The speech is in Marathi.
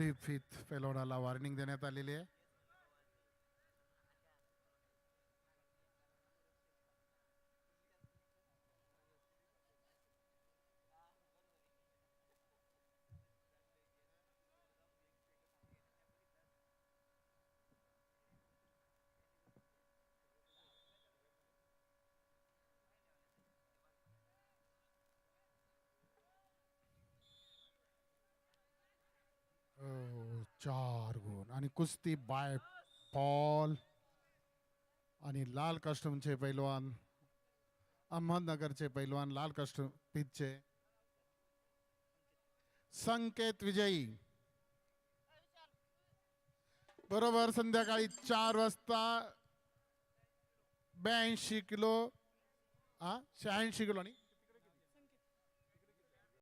फ्लिप फिथ फेलोडाला वॉर्निंग देण्यात आलेली आहे हो, चार गुण. आणि कुस्ती बाय पॉल आणि लाल कस्टमचे पैलवान अहमदनगरचे पैलवान लाल कस्टम पिचचे संकेत विजयी. बरोबर संध्याकाळी चार वाजता ब्याऐंशी किलो हा शहाऐंशी किलो आणि